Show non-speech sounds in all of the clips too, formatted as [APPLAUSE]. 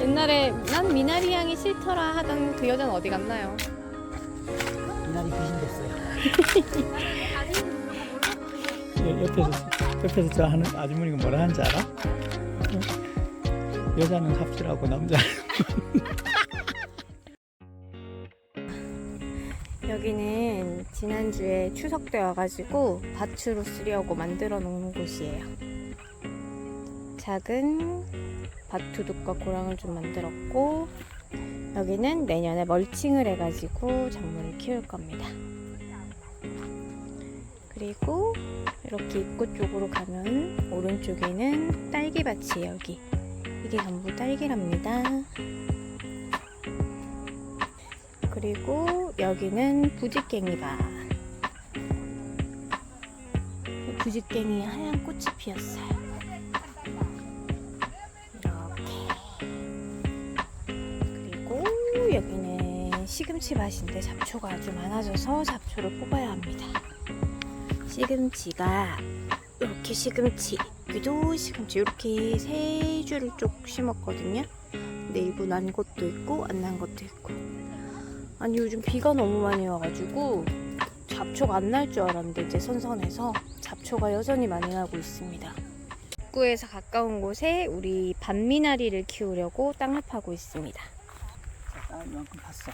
옛날에 난 미나리 향이 싫더라 하던 그 여자는 어디 갔나요? 미나리 귀신 됐어요. [LAUGHS] 예, 옆에서 옆에서 저 하는 아주머니가 뭐라 하는지 알아? 어? 여자는 삽질하고 남자 [LAUGHS] 여기는 지난주에 추석 때 와가지고 밭으로 쓰려고 만들어 놓는 곳이에요. 작은 밭 두둑과 고랑을 좀 만들었고 여기는 내년에 멀칭을 해가지고 작물을 키울 겁니다. 그리고 이렇게 입구 쪽으로 가면 오른쪽에는 딸기밭이 여기 이게 전부 딸기랍니다. 그리고 여기는 부지깽이밭. 부지깽이 하얀 꽃이 피었어요. 시금치 밭인데 잡초가 아주 많아져서 잡초를 뽑아야 합니다. 시금치가 이렇게 시금치, 여기도 시금치 이렇게 세 줄을 쭉 심었거든요. 근데 일부 난 것도 있고 안 난 것도 있고. 아니 요즘 비가 너무 많이 와가지고 잡초가 안 날 줄 알았는데 이제 선선해서 잡초가 여전히 많이 나고 있습니다. 입구에서 가까운 곳에 우리 반미나리를 키우려고 땅을 파고 있습니다. 이만큼 팠어.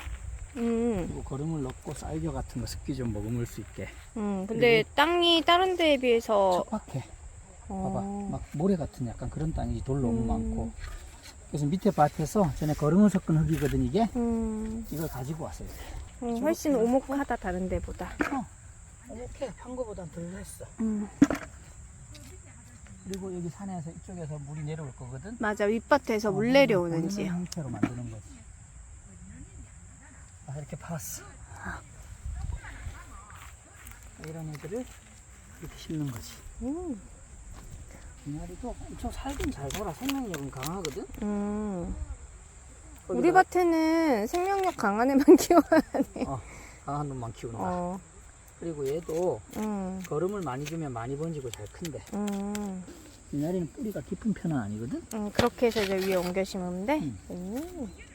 음, 그리고 거름을 넣고 쌀겨 같은 거 습기 좀 머금을 수 있게. 음 근데 땅이 다른 데에 비해서 척박해. 어, 봐봐, 막 모래 같은 약간 그런 땅이 돌 너무 음. 많고. 그래서 밑에 밭에서 전에 거름을 섞은 흙이거든 이게. 음, 이걸 가지고 왔어요. 음, 훨씬 오목하다 다른 데보다. 이렇게 판 거보단 덜 했어. 음, 그리고 여기 산에서 이쪽에서 물이 내려올 거거든. 맞아 윗밭에서 어, 물 보이는 내려오는지 요. 형태로 만드는 거지. 아, 이렇게 파았어. 이런 애들을 이렇게 심는 거지. 음, 미나리도 엄청 살긴 잘 돌아 생명력은 강하거든. 음. 우리 거기다가 밭에는 생명력 강한 애만 [LAUGHS] 키워야 돼. 강한 놈만 키우는 거야. 어, 그리고 얘도 음, 거름을 많이 주면 많이 번지고 잘 큰데. 음. 미나리는 뿌리가 깊은 편은 아니거든. 음, 그렇게 해서 이제 위에 옮겨 심으면 돼. 음. 음.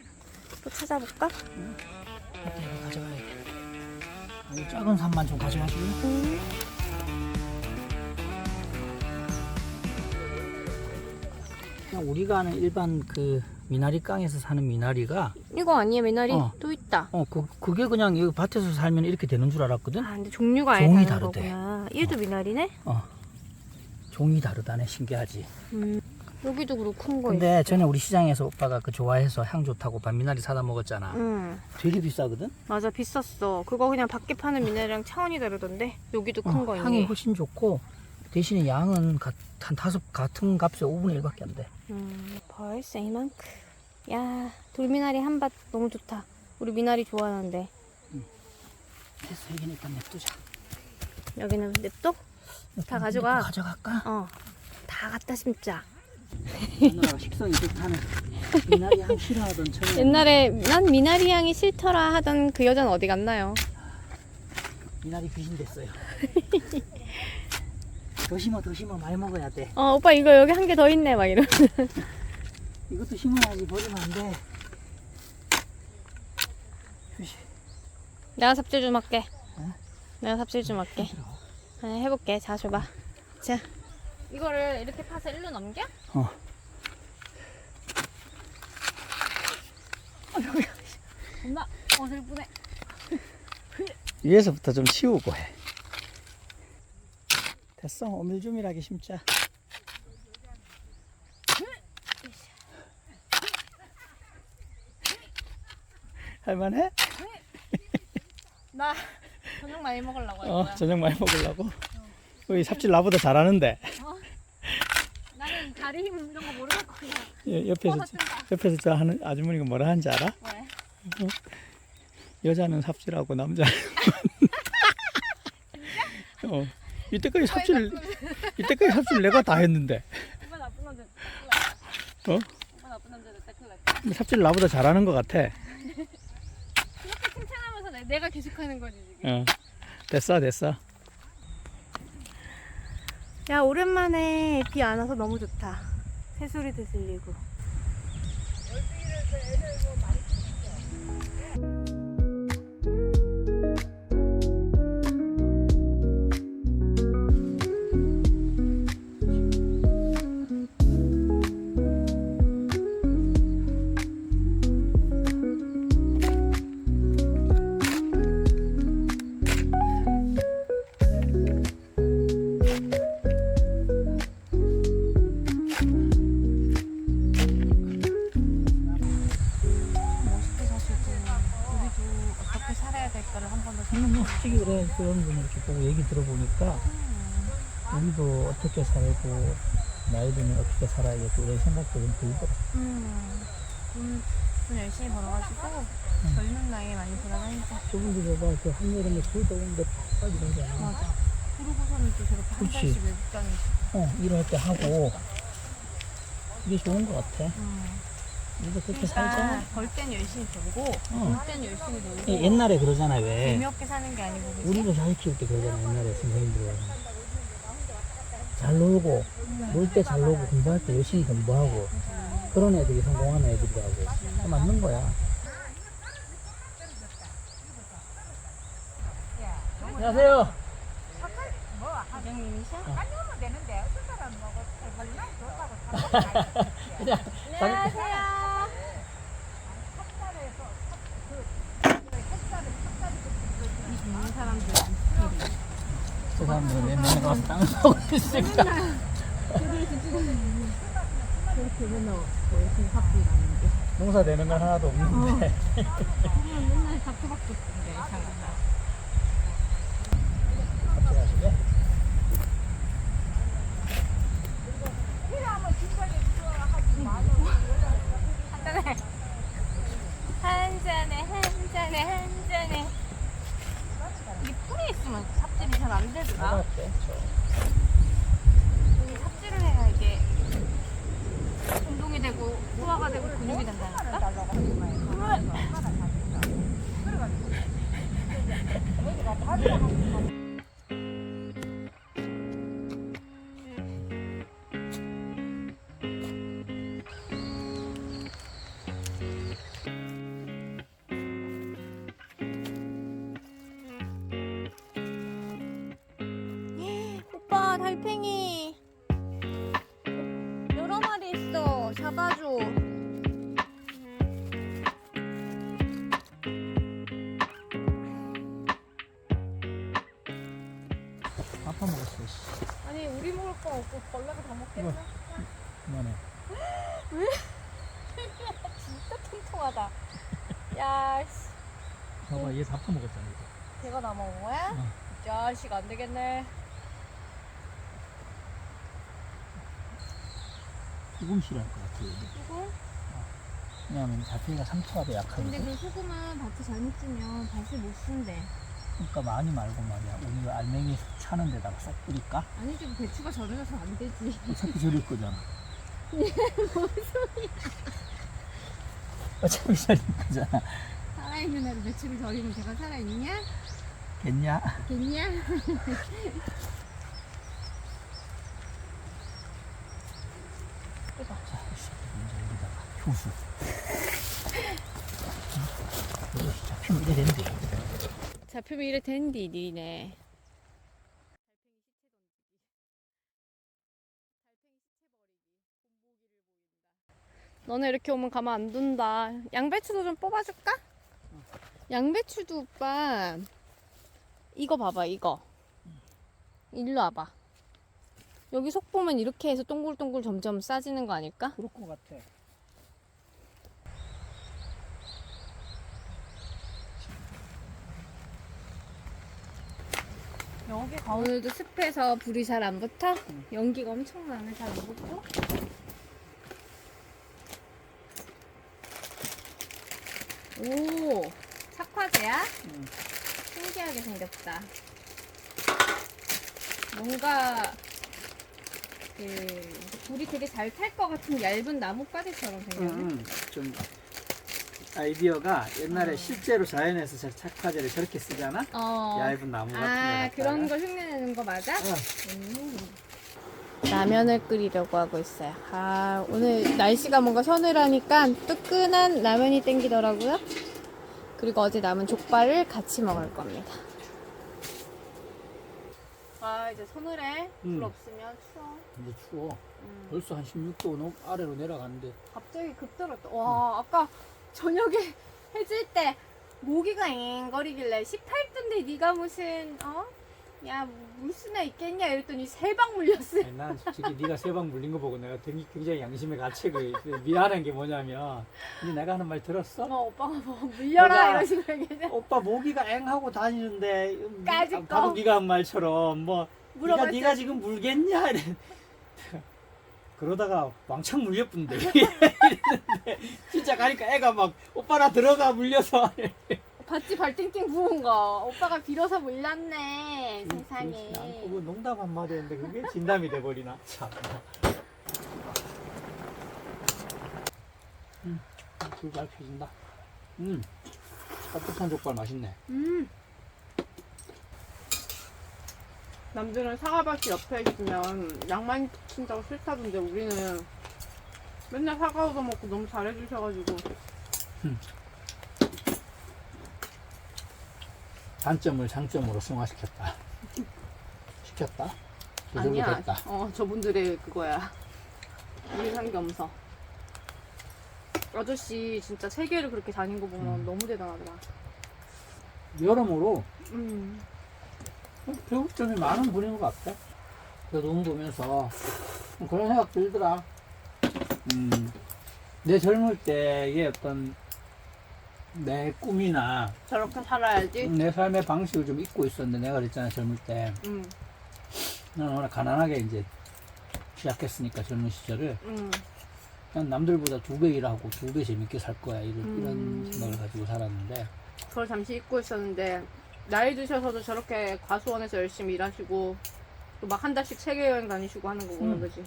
또 찾아볼까? 이거 가져가야 돼. 아, 이 작은 산만 좀 가져가 줄래? 음. 그냥 우리가 아는 일반 그 미나리 깡에서 사는 미나리가 이거 아니야 미나리? 어. 또 있다. 어, 그, 그게 그냥 여기 밭에서 살면 이렇게 되는 줄 알았거든? 아 근데 종류가 아예 종이 다른 다르대. 거구나. 얘도 미나리네? 어. 종이 다르다네. 신기하지. 음. 여기도 그렇고 큰 거. 근데 전에 우리 시장에서 오빠가 그 좋아해서 향 좋다고 반미나리 사다 먹었잖아. 응 되게 비싸거든? 맞아 비쌌어. 그거 그냥 밖에 파는 미나리랑 차원이 다르던데 여기도 큰 어, 거 향이 있네. 훨씬 좋고 대신에 양은 가- 한 다섯 같은 값에 5분의 1밖에 안 돼. 음, 벌써 이만큼. 야 돌미나리 한 밭 너무 좋다. 우리 미나리 좋아하는데 됐어, 여기는 일단 냅두자. 여기는 냅둬? 다또 가져가. 가져갈까? 어. 다 갖다 심자. 누나가 식성이 좋다는 미나리 향 싫어하던 청년. 옛날에 난 미나리 향이 싫더라 하던 그 여자는 어디 갔나요? 미나리 귀신 됐어요. 더 심어, 더 심어, 많이 먹어야 돼. 어 오빠 이거 여기 한 개 더 있네 막 이러. 이것도 심어야지, 버리면 안 돼. 내가 삽질 좀 할게. 어? 내가 삽질 좀 할게. 힘들어. 아, 해볼게. 자 줘봐. 자 이거를 이렇게 파서 일로 넘겨? 어. 엄마 어슬 뿌네. [LAUGHS] 위에서부터 좀 치우고 해. 됐어, 오밀조밀하게 심자. 할만해? 나 저녁 많이 먹으려고 할 어, 거야. 저녁 많이 먹으려고. 우리 삽질 나보다 잘하는데. 다리 힘 이런 거 모르겠고 그냥 예, 옆에서 뜬다. 옆에서 저 하는 아주머니가 뭐라 하는지 알아? 왜? 여자는 삽질하고 남자는 어 이때까지 삽질 이때까지 삽질 내가 다 했는데 오빠 나쁜 남자 어? 오빠 나쁜 남자 됐다 큰일 났다. 삽질 나보다 잘하는 것 같아 그렇게 칭찬하면서 내- 내가 계속하는 거지 지금. 어 됐어 됐어 야 오랜만에 비 안 와서 너무 좋다. 새소리도 들리고. 저는 뭐 솔직히 그래 그런 분 이렇게 보고 얘기 들어보니까 우리도 어떻게 살고 나이 들면 어떻게 살아야겠고 이런 생각도 좀 들더라. 음. 돈, 돈 열심히 벌어가지고 젊은 나이에 많이 돌아다니자. 저분도 봐봐 그 한여름에 서울도 오는데 빨리 가잖아. 맞아. 그러고서는 또 저렇게 한 그치. 달씩 외국 다니고. 어 일할 때 하고 이게 좋은 것 같아. 음. 우리도 그렇게 그러니까 살자. 벌 땐 열심히 벌고, 어. 놀땐 열심히 놀고. 예, 옛날에 그러잖아 왜. 재미없게 사는 게 아니고 그지? 우리도 자식 키울 때 그러잖아 옛날에 선생님들 잘 놀고 놀 때 잘 놀고 공부할 때 열심히 공부하고 그런 애들이 성공하는 애들이라고 맞는 거야 안녕하세요 과장님이셔? 그냥 자기 안녕하세요. 이 젊은 사람들 저 사람들 몇 명이 가서 땅을 사고 있으니까. 그렇게 맨날 열심히 삽질 하는데 농사 되는 건 하나도 없는데. 맨날 다크밖에 없는데 이상하다 같이 가시게 한 잔에 한 잔에 한 잔에 이게 풀이 있으면 삽질이 잘 안 되더라 달팽이. 여러 마리 있어. 잡아줘. 아파 먹었어 씨. 아니 우리 먹을 거 없고 벌레가 다 먹겠네. 그만해. [LAUGHS] 진짜 통통하다. 야 씨, 봐봐 얘 다 파먹었잖아 이거. 다 먹은 거야? 응. 이 자식 안 되겠네 소금 싫어할 것 같아 얘 소금? 왜냐면 자태가 상처가 약하거든 근데 그 소금은 밭에 잘못 주면 밭을 못 쓴대 그러니까 많이 말고 말이야 우리가 알맹이 차는 데다가 싹 뿌릴까? 아니지 뭐 배추가 절여져서 안 되지 어차피 절일 거잖아 [LAUGHS] 뭔 소리야 어차피 절일 거잖아 살아있는 애를 배추를 절이면 걔가 살아있냐? 겠냐? 겠냐? 자, 이 새끼 먼저 이거 잡히면 이래 된대 잡히면 이래 된디 니네. 너네 이렇게 오면 가만 안 둔다. 양배추도 좀 뽑아줄까? 양배추도 오빠. 이거 봐봐 이거. 일로 와봐. 여기 속 보면 이렇게 해서 동글동글 점점 싸지는 거 아닐까? 그럴 것 같아 여기 오늘도 습해서 불이 잘 안 붙어? 연기가 엄청 나네 잘 안 붙고 오 착화제야? 응. 신기하게 생겼다 뭔가 그 불이 되게 잘 탈 것 같은 얇은 나뭇가지처럼 생겼네 응, 좀 아이디어가 옛날에 어. 실제로 자연에서 저 착화제를 저렇게 쓰잖아? 어. 얇은 나무 같은 아데 그런 걸 흉내내는 거 맞아? 어. 라면을 끓이려고 하고 있어요. 아, 오늘 날씨가 뭔가 서늘하니까 뜨끈한 라면이 땡기더라고요. 그리고 어제 남은 족발을 같이 먹을 겁니다. 아, 이제 서늘해. 불 음. 없으면 추워. 이제 추워 벌써 한 16도 넘 아래로 내려가는데 갑자기 급떨었다. 와, 아까 저녁에 해질 때 모기가 앵거리길래 18도인데 네가 무슨 어? 야 물수나 있겠냐 이랬더니 세 방 물렸어. 아니, 난 솔직히 네가 세 방 물린 거 보고 내가 되게 굉장히 양심의 가책을 미안한 게 뭐냐면 근데 내가 하는 말 들었어? 어 오빠가 뭐 물려라 식으로 얘기해. 오빠 모기가 앵하고 다니는데 음, 까짓 아, 거. 바로 네가 한 말처럼 뭐 네가, 물어봤자 네가 지금 물겠냐 이래. 그러다가 왕창 물렸던데 [LAUGHS] 진짜 가니까 애가 막 오빠 나 들어가 물려서 봤지 발팅팅 부은 거. 오빠가 빌어서 물렸네 세상에. 그거 농담 한마디 했는데 그게 진담이 돼버리나 [LAUGHS] 참. 음, 불잘 펴진다. 음, 따뜻한 족발 맛있네. 음. 남들은 사과밭이 옆에 있으면 낭만 친다고 싫다던데 우리는 맨날 사과 얻어 먹고 너무 잘해주셔가지고 단점을 장점으로 승화시켰다. [LAUGHS] 시켰다. 아니야 됐다. 어 저분들의 그거야 일상겸서 아저씨 진짜 세계를 그렇게 다닌 거 보면 음. 너무 대단하더라 여러모로 음. 배울 점이 많은 분인 것 같아. 그 너무 보면서 그런 생각 들더라. 음, 내 젊을 때의 어떤 내 꿈이나 저렇게 살아야지 내 삶의 방식을 좀 잊고 있었는데 내가 그랬잖아 젊을 때 음. 나는 워낙 가난하게 이제 시작했으니까 젊은 시절을 음. 난 남들보다 두 배 일하고 두 배 재밌게 살 거야 이런, 음. 이런 생각을 가지고 살았는데 그걸 잠시 잊고 있었는데 나이 드셔서도 저렇게 과수원에서 열심히 일하시고 또 막 한 달씩 세계 여행 다니시고 하는 거 보는 음. 거지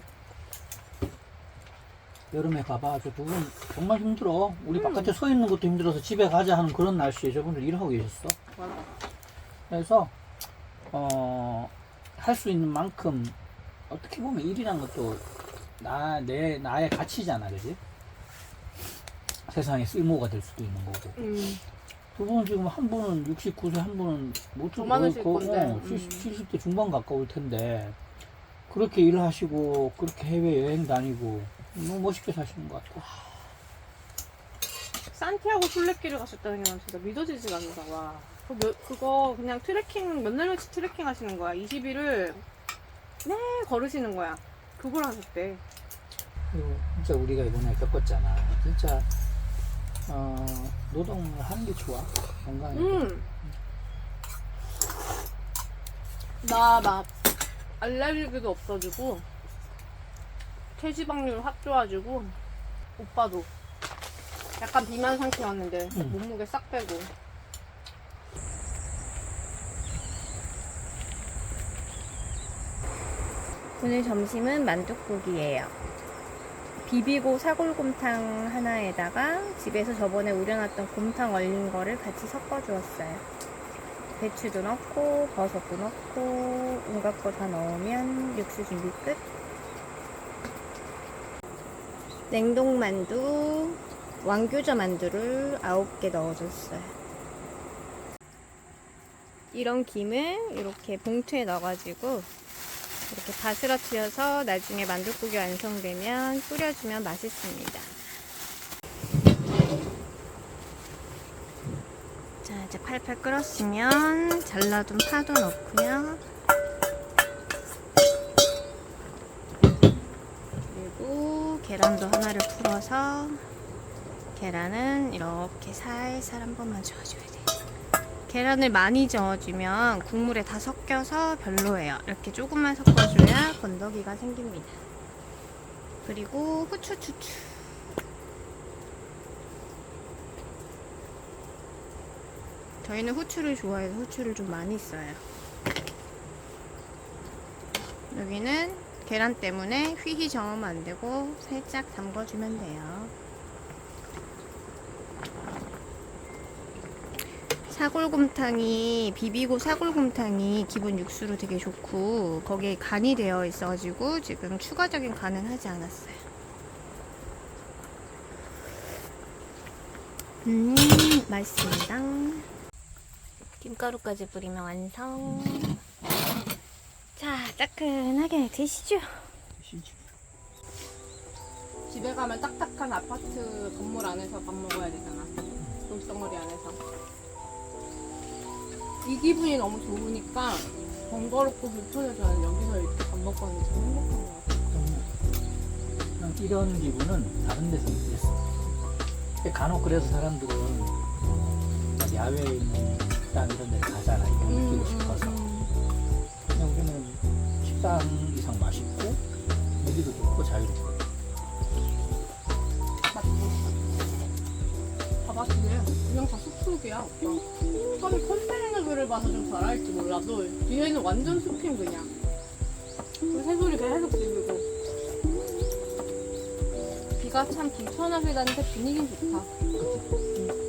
여름에 가봐 저 두 분 정말 힘들어 우리 음. 바깥에 서 있는 것도 힘들어서 집에 가자 하는 그런 날씨에 저분들 일하고 계셨어 맞아. 그래서 어, 할 수 있는 만큼 어떻게 보면 일이란 것도 나, 내, 나의 가치잖아, 그지? 세상에 쓸모가 될 수도 있는 거고. 음. 두 분은 지금 한 분은 69세, 한 분은 못더 많으실 건데. 음. 70, 70대 중반 가까울 텐데, 그렇게 일하시고, 그렇게 해외 여행 다니고, 너무 멋있게 사시는 것 같아. 산티아고 순례길을 가셨다는 게 난 진짜 믿어지지가 않는다. 와. 그 몇- 그거 그냥 트레킹 몇 날치 트레킹 하시는 거야. 20일을 네 걸으시는 거야. 그걸 하셨대. 그리고 진짜 우리가 이번에 겪었잖아. 진짜, 어, 노동을 하는 게 좋아. 건강에. 음. 나 막 알레르기도 없어지고 체지방률 확 좋아지고 오빠도 약간 비만 상태였는데 음. 몸무게 싹 빼고 오늘 점심은 만둣국이에요. 비비고 사골곰탕 하나에다가 집에서 저번에 우려놨던 곰탕 얼린 거를 같이 섞어 주었어요. 배추도 넣고 버섯도 넣고 온갖 거 다 넣으면 육수 준비 끝. 냉동 만두, 왕교자 만두를 9개 넣어줬어요. 이런 김을 이렇게 봉투에 넣어가지고 이렇게 바스러뜨려서 나중에 만둣국이 완성되면 뿌려주면 맛있습니다. 자, 이제 팔팔 끓었으면 잘라둔 파도 넣고요. 그리고 계란도 하나를 풀어서 계란은 이렇게 살살 한 번만 저어줘야 돼요. 계란을 많이 저어주면 국물에 다 섞여서 별로예요. 이렇게 조금만 섞어줘야 건더기가 생깁니다. 그리고 후추 추추. 저희는 후추를 좋아해서 후추를 좀 많이 써요. 여기는 계란 때문에 휘휘 저으면 안 되고 살짝 담궈주면 돼요. 사골곰탕이 비비고 사골곰탕이 기본 육수로 되게 좋고 거기에 간이 되어 있어가지고 지금 추가적인 간은 하지 않았어요. 음 맛있습니다. 김가루까지 뿌리면 완성. 자 따끈하게 드시죠. 집에 가면 딱딱한 아파트 건물 안에서 밥 먹어야 되잖아. 돌덩어리 안에서. 이 기분이 너무 좋으니까 번거롭고 불편해서 여기서 이렇게 밥 먹고 하는 게 제일 행복한 것 같아. 그냥 이런 기분은 다른 데서 있어. 간혹 그래서 사람들은 막 야외에 있는 식당 이런 데 가잖아. 이거 느끼고 싶어서. 그냥 우리는 식당 이상 맛있고, 여기도 좋고, 자유롭고. 봐봤으면 그냥 다 숲속이야. 오빠 처음에 컨테이너들을 봐서 좀 잘할지 몰라도 뒤에는 완전 숲임 그냥. 그 새소리 계속 들리고. 비가 참 불편하게 나는데 분위기는 좋다